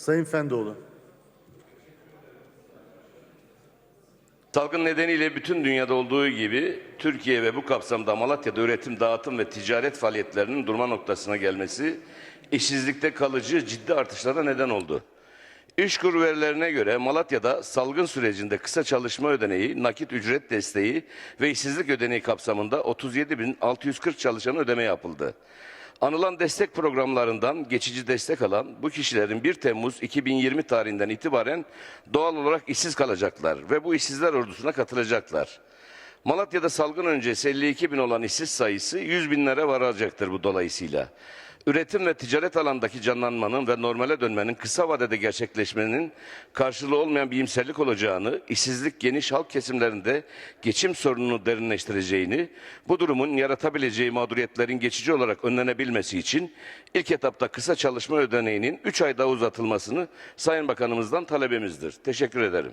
Sayın Fendoğlu. Salgın nedeniyle bütün dünyada olduğu gibi Türkiye ve bu kapsamda Malatya'da üretim, dağıtım ve ticaret faaliyetlerinin durma noktasına gelmesi işsizlikte kalıcı ciddi artışlara neden oldu. İşkur verilerine göre Malatya'da salgın sürecinde kısa çalışma ödeneği, nakit ücret desteği ve işsizlik ödeneği kapsamında 37.640 çalışan ödeme yapıldı. Anılan destek programlarından geçici destek alan bu kişilerin 1 Temmuz 2020 tarihinden itibaren doğal olarak işsiz kalacaklar ve bu işsizler ordusuna katılacaklar. Malatya'da salgın öncesi 52 bin olan işsiz sayısı 100 binlere varacaktır bu dolayısıyla. Üretim ve ticaret alandaki canlanmanın ve normale dönmenin kısa vadede gerçekleşmenin karşılığı olmayan bir iyimserlik olacağını, işsizlik geniş halk kesimlerinde geçim sorununu derinleştireceğini, bu durumun yaratabileceği mağduriyetlerin geçici olarak önlenebilmesi için ilk etapta kısa çalışma ödeneğinin 3 ay daha uzatılmasını Sayın Bakanımızdan talebimizdir. Teşekkür ederim.